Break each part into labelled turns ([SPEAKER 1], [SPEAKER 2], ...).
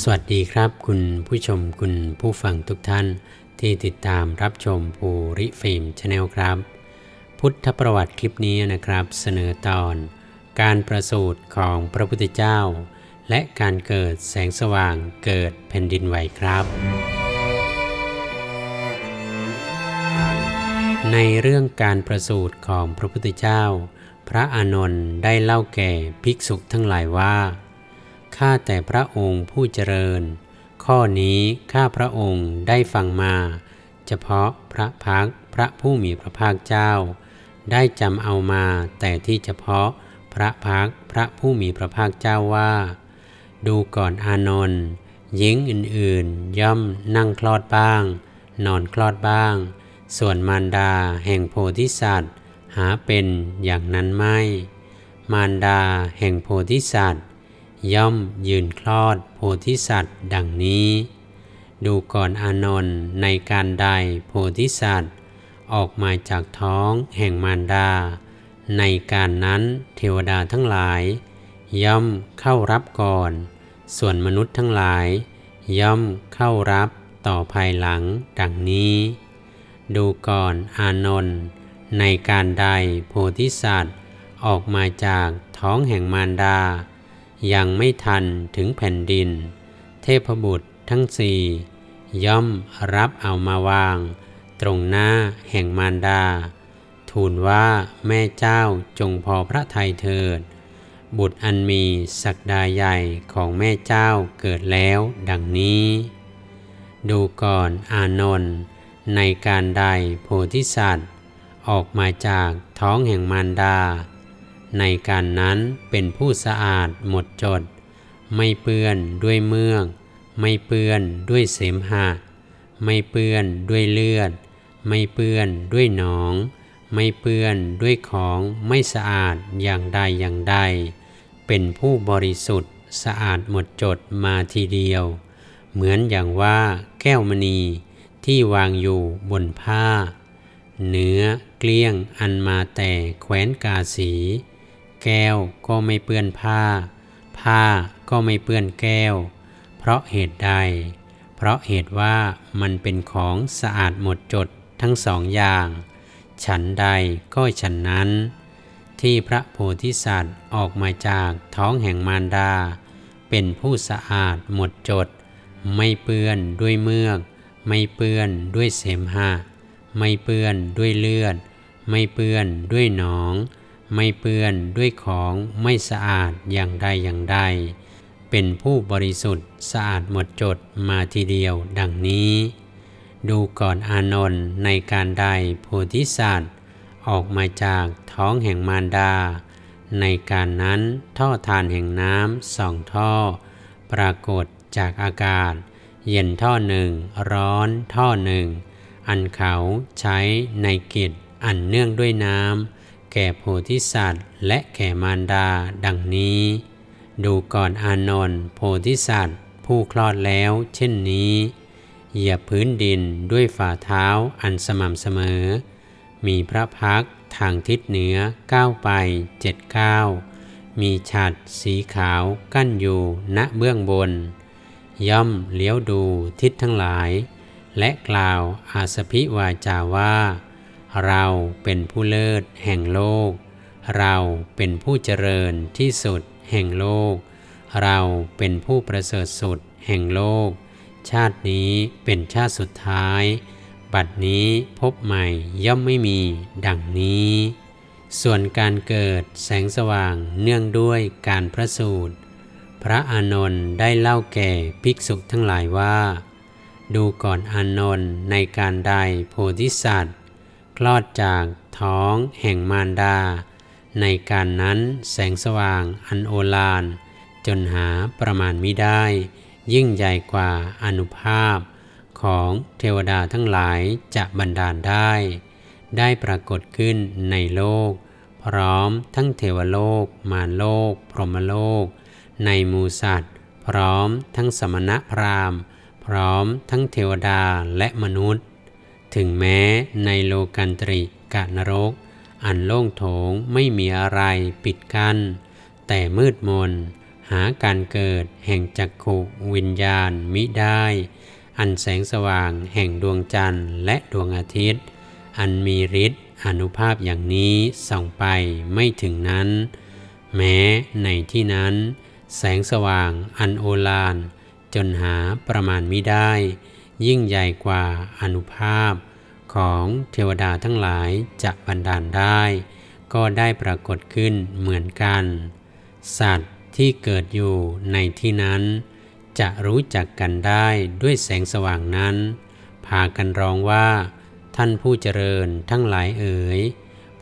[SPEAKER 1] สวัสดีครับ คุณผู้ชมคุณผู้ฟังทุกท่าน ที่ติดตามรับชมภูริฟิล์มชาแนลครับ พุทธประวัติคลิปนี้นะครับ เสนอตอน การประสูติของพระพุทธเจ้า และการเกิดแสงสว่างเกิดแผ่นดินไหวครับ ในเรื่องการประสูติของพระพุทธเจ้า พระอานนท์ได้เล่าแก่ภิกษุทั้งหลายว่า ข้าแต่พระองค์ผู้เจริญ ข้อนี้ข้าพระองค์ได้ฟังมา เฉพาะพระพักพระผู้มีพระภาคเจ้า ได้จำเอามาแต่ที่เฉพาะพระพักพระผู้มีพระภาคเจ้าว่า ดูก่อนอานนท์หญิงอื่นๆ ย่อมนั่งคลอดบ้าง นอนคลอดบ้าง ส่วนมารดาแห่งโพธิสัตว์ หาเป็นอย่างนั้นไม่ มารดาแห่งโพธิสัตว์ ย่อมยืนคลอดโพธิสัตว์ ดังนี้ ดูก่อนอานนท์ในการใดโพธิสัตว์ ออกมาจากท้องแห่งมารดา ในการนั้นเทวดาทั้งหลาย ย่อมเข้ารับก่อน ส่วนมนุษย์ทั้งหลาย ย่อมเข้ารับต่อภายหลังดังนี้ ดูก่อนอานนท์ในการใดโพธิสัตว์ ออกมาจากท้องแห่งมารดา ยังไม่ทันถึงแผ่นดิน เทพบุตรทั้งสี่ย่อมรับเอามาวาง ตรงหน้าแห่งมารดา ทูลว่าแม่เจ้าจงพอพระทัยเถิด บุตรอันมีศักดาใหญ่ของแม่เจ้าเกิดแล้วดังนี้ ดูก่อนอานนท์ในการใดโพธิสัตว์ ออกมาจากท้องแห่งมารดา ในการนั้นเป็นผู้สะอาดหมดจด ไม่เปื้อนด้วยเมือก ไม่เปื้อนด้วยเสมหะ ไม่เปื้อนด้วยเลือด ไม่เปื้อนด้วยหนอง ไม่เปื้อนด้วยของไม่สะอาดอย่างใดอย่างใด เป็นผู้บริสุทธิ์สะอาดหมดจดมาทีเดียว เหมือนอย่างว่าแก้วมณีที่วางอยู่บนผ้า เนื้อเกลี้ยงอันมาแต่แขวนกาสี แก้วก็ไม่เปื้อนผ้า ผ้าก็ไม่เปื้อนแก้ว เพราะเหตุใด เพราะเหตุว่ามันเป็นของสะอาดหมดจดทั้งสองอย่าง ฉันใดก็ฉันนั้น ที่พระโพธิสัตว์ออกมาจากท้องแห่งมารดา เป็นผู้สะอาดหมดจด ไม่เปื้อนด้วยเมือก ไม่เปื้อนด้วยเสมหะ ไม่เปื้อนด้วยเลือด ไม่เปื้อนด้วยหนอง ไม่เปื้อนด้วยของไม่สะอาดอย่างใดอย่างใด เป็นผู้บริสุทธิ์สะอาดหมดจดมาทีเดียวดังนี้ ดูก่อนอานนท์ในการใดโพธิสัตว์ ออกมาจากท้องแห่งมารดา ในการนั้นท่อทานแห่งน้ำสองท่อ ปรากฏจากอากาศ เย็นท่อหนึ่ง ร้อนท่อหนึ่ง อันเขาใช้ในกิจอันเนื่องด้วยน้ำ แก่โพธิสัตว์ และแก่มารดา ดังนี้ ดูก่อนอานนท์โพธิสัตว์ ผู้คลอดแล้วเช่นนี้ เหยียบพื้นดินด้วยฝ่าเท้าอันสม่ำเสมอ มีพระพักทางทิศเหนือก้าวไปเจ็ดก้าวมีฉัดสีขาวกั้นอยู่ณเบื้องบน ย่อมเลี้ยวดูทิศทั้งหลาย และกล่าวอาสพิวาจาว่า เราเป็นผู้เลิศแห่งโลก เราเป็นผู้เจริญที่สุดแห่งโลก เราเป็นผู้ประเสริฐสุดแห่งโลก ชาตินี้เป็นชาติสุดท้าย บัดนี้พบใหม่ย่อมไม่มีดังนี้ ส่วนการเกิดแสงสว่างเนื่องด้วยการพระสูตร พระอานนท์ได้เล่าแก่ภิกษุทั้งหลายว่า ดูก่อนอานนท์ในการใดโพธิสัตว์ คลอดจากท้องแห่งมารดา ในการนั้นแสงสว่างอันโอฬารจนหาประมาณมิได้ ยิ่งใหญ่กว่าอนุภาพของเทวดาทั้งหลายจะบันดาลได้ ได้ปรากฏขึ้นในโลก พร้อมทั้งเทวโลก มารโลก พรหมโลก ในมูสัตว์ พร้อมทั้งสมณะพราหมณ์ พร้อมทั้งเทวดาและมนุษย์ ถึงแม้ในโลกันตริกะนรก อันโล่งโถงไม่มีอะไรปิดกัน้น แต่มืดมน หาการเกิดแห่งจักขุวิญญาณมิได้ อันแสงสว่างแห่งดวงจันทร์และดวงอาทิตย์ อันมีฤทธิ์อนุภาพอย่างนี้ส่องไปไม่ถึงนั้น แม้ในที่นั้น แสงสว่างอันโอฬารจนหาประมาณมิได้ ยิ่งใหญ่กว่าอนุภาพของเทวดาทั้งหลายจะบันดาลได้ ก็ได้ปรากฏขึ้นเหมือนกัน สัตว์ที่เกิดอยู่ในที่นั้น จะรู้จักกันได้ด้วยแสงสว่างนั้น พากันร้องว่า ท่านผู้เจริญทั้งหลายเอ๋ย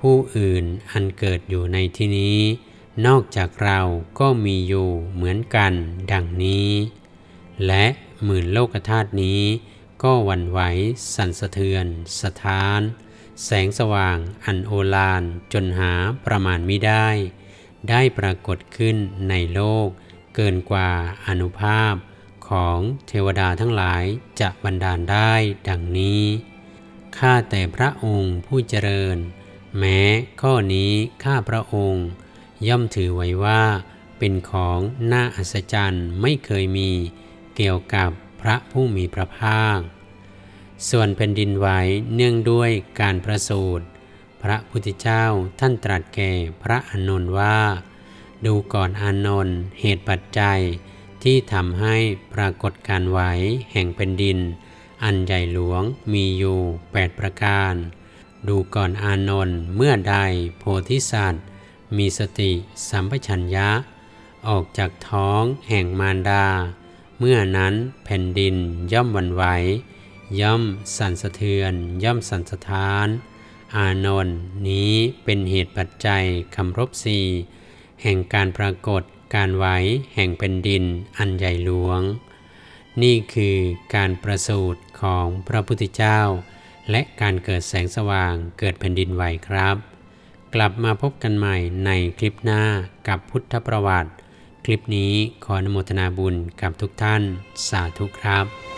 [SPEAKER 1] ผู้อื่นอันเกิดอยู่ในที่นี้ นอกจากเราก็มีอยู่เหมือนกันดังนี้ และ หมื่นโลกธาตุนี้ ก็วันไหว สั่นสะเทือนสถาน แสงสว่างอันโอฬารจนหาประมาณมิได้ ได้ปรากฏขึ้นในโลก เกินกว่าอนุภาพของเทวดาทั้งหลายจะบันดาลได้ดังนี้ ข้าแต่พระองค์ผู้เจริญ แม้ข้อนี้ข้าพระองค์ ย่อมถือไว้ว่า เป็นของน่าอัศจรรย์ไม่เคยมี เกี่ยวกับพระผู้มีพระภาค ส่วนแผ่นดินไหวเนื่องด้วยการประสูติพระพุทธเจ้าท่านตรัสแก่พระอานนท์ว่า ดูก่อนอานนท์เหตุปัจจัยที่ทำให้ปรากฏการไหวแห่งแผ่นดิน อันใหญ่หลวงมีอยู่ 8 ประการ ดูก่อนอานนท์เมื่อใดโพธิสัตว์ มีสติสัมปชัญญะ ออกจากท้องแห่งมารดา เมื่อนั้นแผ่นดินย่อมวันไหว ย่อมสั่นสะเทือน ย่อมสั่นสะท้าน อานนท์นี้เป็นเหตุปัจจัยคำรบสี่แห่งการปรากฏการไหวแห่งแผ่นดินอันใหญ่หลวง นี่คือการประสูติของพระพุทธเจ้า และการเกิดแสงสว่างเกิดแผ่นดินไหวครับ กลับมาพบกันใหม่ในคลิปหน้ากับพุทธประวัติ คลิปนี้ขออนุโมทนาบุญกับทุกท่าน สาธุครับ